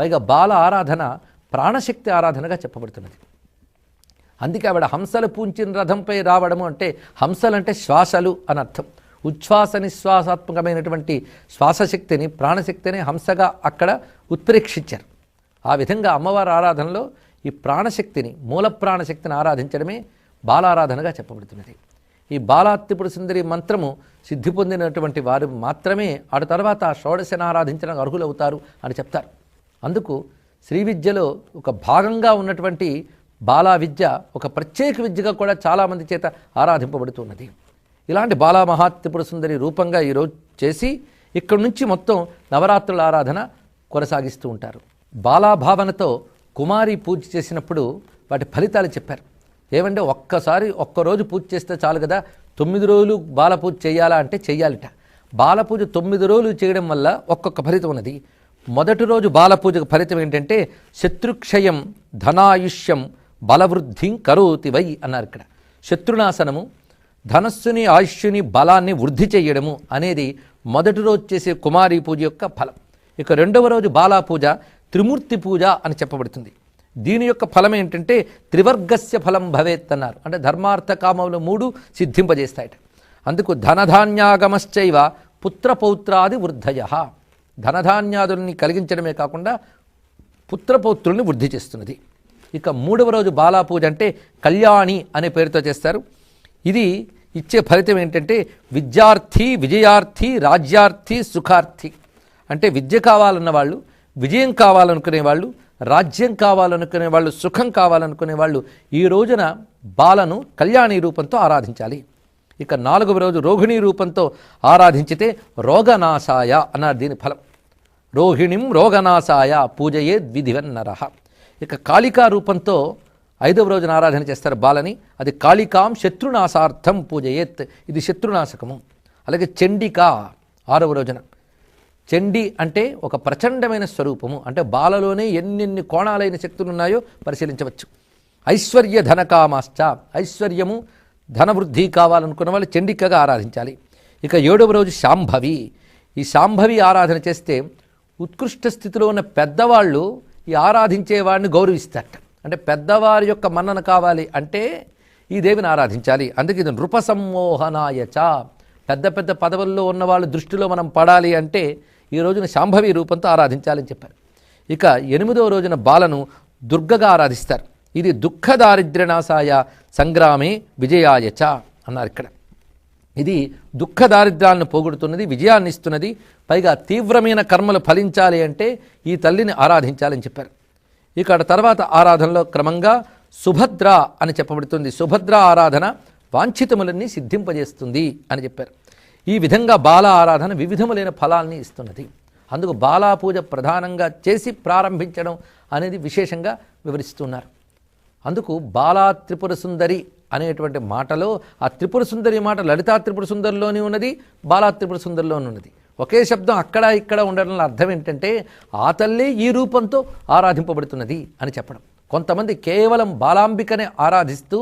పైగా బాల ఆరాధన ప్రాణశక్తి ఆరాధనగా చెప్పబడుతున్నది. అందుకే ఆవిడ హంసలు పూంచిన రథంపై రావడము అంటే హంసలంటే శ్వాసలు అని అర్థం. ఉచ్ఛ్వాస నిశ్వాసాత్మకమైనటువంటి శ్వాసశక్తిని ప్రాణశక్తిని హంసగా అక్కడ ఉత్ప్రేక్షించారు. ఆ విధంగా అమ్మవారి ఆరాధనలో ఈ ప్రాణశక్తిని మూల ప్రాణశక్తిని ఆరాధించడమే బాలారాధనగా చెప్పబడుతున్నది. ఈ బాలాత్తిపుడు సుందరి మంత్రము సిద్ధి పొందినటువంటి వారు మాత్రమే ఆడ తర్వాత షోడశని ఆరాధించడానికి అర్హులవుతారు అని చెప్తారు. అందుకు శ్రీ విద్యలో ఒక భాగంగా ఉన్నటువంటి బాలా విద్య ఒక ప్రత్యేక విద్యగా కూడా చాలామంది చేత ఆరాధింపబడుతున్నది. ఇలాంటి బాలా మహాత్రిపుర సుందరి రూపంగా ఈరోజు చేసి ఇక్కడి నుంచి మొత్తం నవరాత్రుల ఆరాధన కొనసాగిస్తూ ఉంటారు. బాలా భావనతో కుమారి పూజ చేసినప్పుడు వాటి ఫలితాలు చెప్పారు. ఏమంటే ఒక్కసారి ఒక్కరోజు పూజ చేస్తే చాలు కదా తొమ్మిది రోజులు బాల పూజ చేయాలా అంటే చెయ్యాలిట బాల పూజ తొమ్మిది రోజులు చేయడం వల్ల ఒక్కొక్క ఫలితం ఉన్నది. మొదటి రోజు బాల పూజకు ఫలితం ఏంటంటే శత్రుక్షయం ధనాయుష్యం బలవృద్ధిం కరోతి వై అన్నారు ఇక్కడ. శత్రునాశనము ధనస్సుని ఆయుష్యుని బలాన్ని వృద్ధి చేయడము అనేది మొదటి రోజు చేసే కుమారి పూజ యొక్క ఫలం. ఇక రెండవ రోజు బాలా పూజ త్రిమూర్తి పూజ అని చెప్పబడుతుంది. దీని యొక్క ఫలం ఏంటంటే త్రివర్గస్య ఫలం భవేత్ అన్నారు. అంటే ధర్మార్థ కామములు మూడు సిద్ధింపజేస్తాయట. అందుకు ధనధాన్యాగమశ్చైవ పుత్రపౌత్రాది వృద్ధయ. ధనధాన్యాదుల్ని కలిగించడమే కాకుండా పుత్రపౌత్రుల్ని వృద్ధి చేస్తున్నది. ఇక మూడవ రోజు బాలా పూజ అంటే కళ్యాణి అనే పేరుతో చేస్తారు. ఇది ఇచ్చే ఫలితం ఏంటంటే విద్యార్థి విజయార్థి రాజ్యార్థి సుఖార్థి. అంటే విద్య కావాలన్న వాళ్ళు విజయం కావాలనుకునే వాళ్ళు రాజ్యం కావాలనుకునే వాళ్ళు సుఖం కావాలనుకునే వాళ్ళు ఈ రోజున బాలను కళ్యాణి రూపంతో ఆరాధించాలి. ఇక నాలుగవ రోజు రోహిణీ రూపంతో ఆరాధించితే రోగనాశాయ అన్నారు దీని ఫలం. రోహిణిం రోగనాశాయ పూజయే ద్విధివన్నర. ఇక కాళికా రూపంతో ఐదవ రోజున ఆరాధన చేస్తారు బాలని. అది కాళికాం శత్రునాశార్థం పూజయేత్. ఇది శత్రునాశకము. అలాగే చండిక ఆరవ రోజున. చండి అంటే ఒక ప్రచండమైన స్వరూపము. అంటే బాలలోనే ఎన్నెన్ని కోణాలైన శక్తులు ఉన్నాయో పరిశీలించవచ్చు. ఐశ్వర్య ధనకామాశ్చ. ఐశ్వర్యము ధనవృద్ధి కావాలనుకున్న వాళ్ళు చండికగా ఆరాధించాలి. ఇక ఏడవ రోజు శాంభవి. ఈ శాంభవి ఆరాధన చేస్తే ఉత్కృష్ట స్థితిలో ఉన్న పెద్దవాళ్ళు ఈ ఆరాధించే వాడిని గౌరవిస్తారట. అంటే పెద్దవారి యొక్క మన్నన కావాలి అంటే ఈ దేవిని ఆరాధించాలి. అందుకే ఇది నృప సమ్మోహనాయచ పెద్ద పెద్ద పదవుల్లో ఉన్నవాళ్ళ దృష్టిలో మనం పడాలి అంటే ఈ రోజున శాంభవి రూపంతో ఆరాధించాలని చెప్పారు. ఇక ఎనిమిదవ రోజున బాలను దుర్గగా ఆరాధిస్తారు. ఇది దుఃఖ దారిద్ర్యనాశాయ సంగ్రామే విజయాయచ అన్నారు ఇక్కడ. ఇది దుఃఖ దారిద్ర్యాలను పోగొడుతున్నది విజయాన్ని ఇస్తున్నది పైగా తీవ్రమైన కర్మలు ఫలించాలి అంటే ఈ తల్లిని ఆరాధించాలని చెప్పారు. ఇక్కడ తర్వాత ఆరాధనలో క్రమంగా సుభద్ర అని చెప్పబడుతుంది. సుభద్ర ఆరాధన వాంఛితములన్నీ సిద్ధింపజేస్తుంది అని చెప్పారు. ఈ విధంగా బాల ఆరాధన వివిధములైన ఫలాల్ని ఇస్తున్నది. అందుకు బాలా పూజ ప్రధానంగా చేసి ప్రారంభించడం అనేది విశేషంగా వివరిస్తున్నారు. అందుకు బాలా త్రిపుర సుందరి అనేటువంటి మాటలో ఆ త్రిపుర సుందరి మాట లలితా త్రిపుర సుందరిలోనే ఉన్నది బాలా త్రిపుర సుందరిలోనే ఉన్నది. ఒకే శబ్దం అక్కడ ఇక్కడ ఉండడంలో అర్థం ఏంటంటే ఆ తల్లి ఈ రూపంతో ఆరాధింపబడుతున్నది అని చెప్పడం. కొంతమంది కేవలం బాలాంబికనే ఆరాధిస్తూ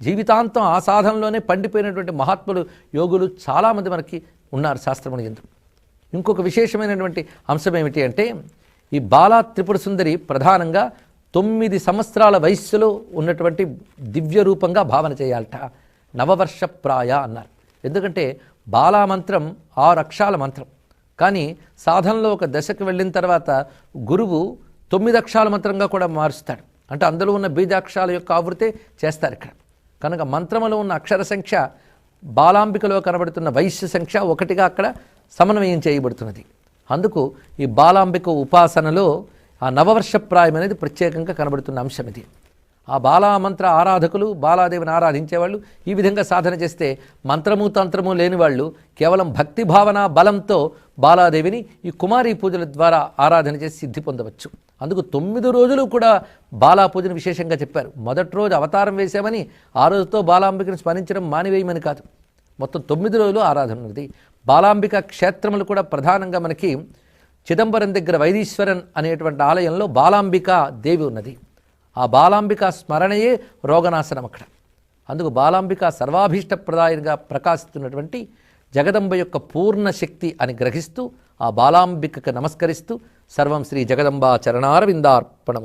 జీవితాంతం ఆ సాధనలోనే పండిపోయినటువంటి మహాత్ములు యోగులు చాలామంది మనకి ఉన్నారు శాస్త్రముని ఎందు ఇంకొక విశేషమైనటువంటి అంశం ఏమిటి అంటే ఈ బాలా త్రిపుర సుందరి ప్రధానంగా తొమ్మిది సంవత్సరాల వయస్సులో ఉన్నటువంటి దివ్య రూపంగా భావన చేయాలట. నవవర్ష ప్రాయ అన్నారు. ఎందుకంటే బాలా మంత్రం ఆరు అక్షరాల మంత్రం. కానీ సాధనలో ఒక దశకు వెళ్ళిన తర్వాత గురువు తొమ్మిది అక్షాల మంత్రంగా కూడా మారుస్తాడు. అంటే అందులో ఉన్న బీజాక్షరాల యొక్క ఆవృతే చేస్తారు ఇక్కడ. కనుక మంత్రములో ఉన్న అక్షర సంఖ్య బాలాంబికలో కనబడుతున్న వైశ్య సంఖ్య ఒకటిగా అక్కడ సమన్వయం చేయబడుతున్నది. అందుకు ఈ బాలాంబిక ఉపాసనలో ఆ నవవర్షప్రాయం అనేది ప్రత్యేకంగా కనబడుతున్న అంశం ఇది. ఆ బాలామంత్ర ఆరాధకులు బాలాదేవిని ఆరాధించేవాళ్ళు ఈ విధంగా సాధన చేస్తే మంత్రము తంత్రము లేని వాళ్ళు కేవలం భక్తి భావన బలంతో బాలాదేవిని ఈ కుమారి పూజల ద్వారా ఆరాధన చేసి సిద్ధి పొందవచ్చు. అందుకు తొమ్మిది రోజులు కూడా బాలా పూజను విశేషంగా చెప్పారు. మొదటి రోజు అవతారం వేశామని ఆ రోజుతో బాలాంబికను స్మరించడం మానివేయమని కాదు. మొత్తం తొమ్మిది రోజులు ఆరాధన ఉన్నది. బాలాంబిక క్షేత్రములు కూడా ప్రధానంగా మనకి చిదంబరం దగ్గర వైదీశ్వరన్ అనేటువంటి ఆలయంలో బాలాంబిక దేవి ఉన్నది. ఆ బాలాంబిక స్మరణయే రోగనాశనం అక్కడ. అందుకు బాలాంబిక సర్వాభీష్టప్రదాయంగా ప్రకాశిస్తున్నటువంటి జగదంబ యొక్క పూర్ణ శక్తి అని గ్రహిస్తూ ఆ బాలాంబికకు నమస్కరిస్తూ సర్వం శ్రీ జగదంబా చరణారవిందార్పణం